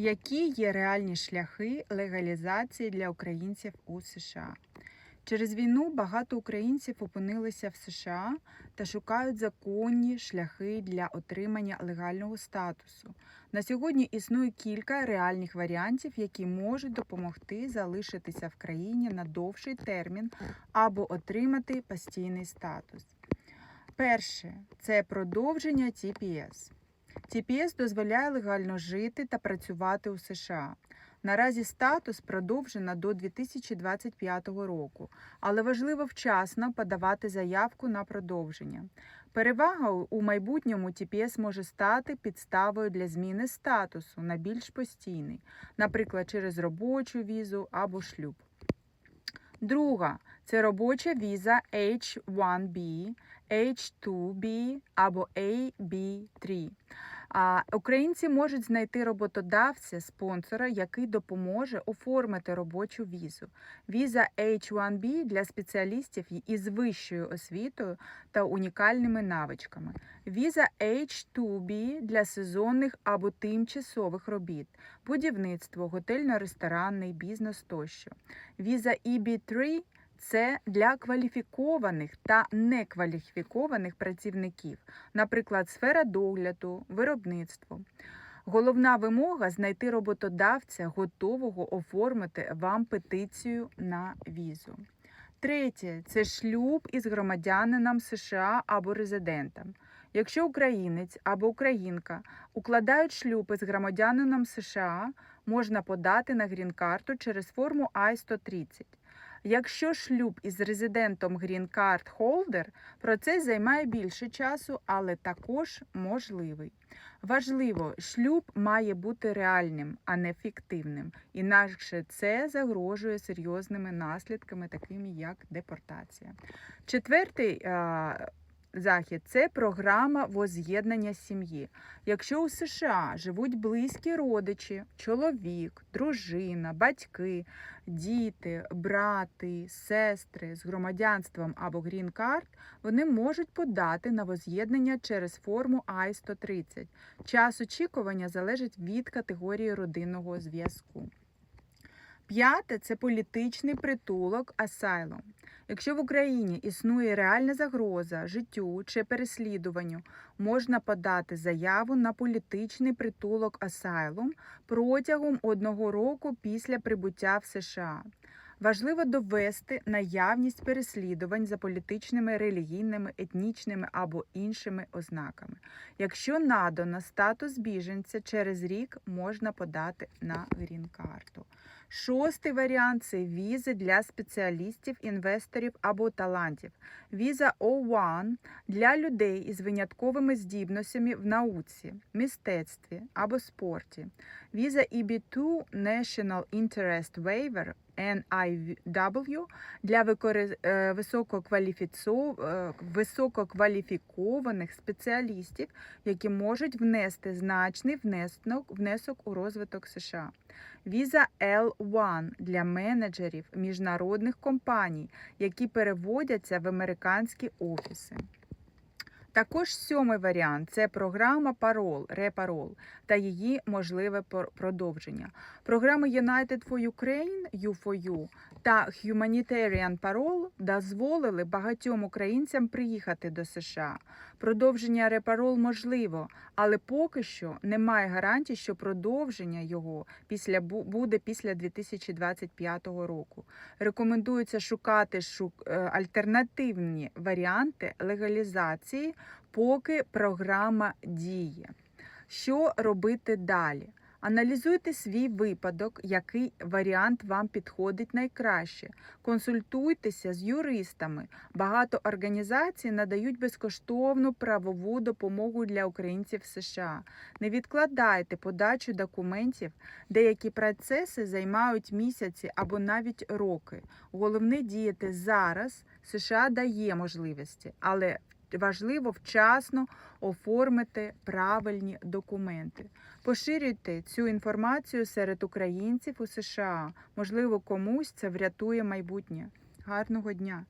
Які є реальні шляхи легалізації для українців у США? Через війну багато українців опинилися в США та шукають законні шляхи для отримання легального статусу. На сьогодні існує кілька реальних варіантів, які можуть допомогти залишитися в країні на довший термін або отримати постійний статус. Перше це продовження TPS. TPS дозволяє легально жити та працювати у США. Наразі статус продовжено до 2025 року, але важливо вчасно подавати заявку на продовження. Перевага у майбутньому TPS може стати підставою для зміни статусу на більш постійний, наприклад, через робочу візу або шлюб. Друга це робоча віза H1B, H2B або AB3. А українці можуть знайти роботодавця, спонсора, який допоможе оформити робочу візу. Віза H1B для спеціалістів із вищою освітою та унікальними навичками. Віза H2B для сезонних або тимчасових робіт, будівництво, готельно-ресторанний бізнес тощо. Віза EB3 це для кваліфікованих та некваліфікованих працівників, наприклад, сфера догляду, виробництво. Головна вимога знайти роботодавця, готового оформити вам петицію на візу. Третє це шлюб із громадянином США або резидентом. Якщо українець або українка укладають шлюб із громадянином США, можна подати на грін-карту через форму I-130. Якщо шлюб із резидентом Green Card Holder, процес займає більше часу, але також можливий. Важливо, шлюб має бути реальним, а не фіктивним. Інакше це загрожує серйозними наслідками, такими як депортація. Четвертий захід це програма воз'єднання сім'ї. Якщо у США живуть близькі родичі, чоловік, дружина, батьки, діти, брати, сестри з громадянством або грін-карт, вони можуть подати на воз'єднання через форму I-130. Час очікування залежить від категорії родинного зв'язку. П'яте це політичний притулок Asylum. Якщо в Україні існує реальна загроза життю чи переслідуванню, можна подати заяву на політичний притулок Asylum протягом одного року після прибуття в США. Важливо довести наявність переслідувань за політичними, релігійними, етнічними або іншими ознаками. Якщо надано статус біженця, через рік можна подати на грін-карту. Шостий варіант це візи для спеціалістів, інвесторів або талантів. Віза O1 для людей із винятковими здібностями в науці, мистецтві або спорті. Віза EB2 National Interest Waiver NIW для е, е, висококваліфікованих спеціалістів, які можуть внести значний внесок, у розвиток США. Віза L1 для менеджерів міжнародних компаній, які переводяться в американські офіси. Також сьомий варіант це програма Parole, Reparole та її можливе продовження. Програми United for Ukraine, U4U та Humanitarian Parole дозволили багатьом українцям приїхати до США. Продовження Reparole можливо, але поки що немає гарантій, що продовження його після бу- буде після 2025 року. Рекомендується шукати шук, е, альтернативні варіанти легалізації, поки програма діє. Що робити далі? Аналізуйте свій випадок, який варіант вам підходить найкраще. Консультуйтеся з юристами. Багато організацій надають безкоштовну правову допомогу для українців США. Не відкладайте подачу документів. Деякі процеси займають місяці або навіть роки. Головне діяти зараз. США дає можливості, але важливо вчасно оформити правильні документи. Поширюйте цю інформацію серед українців у США. Можливо, комусь це врятує майбутнє. Гарного дня!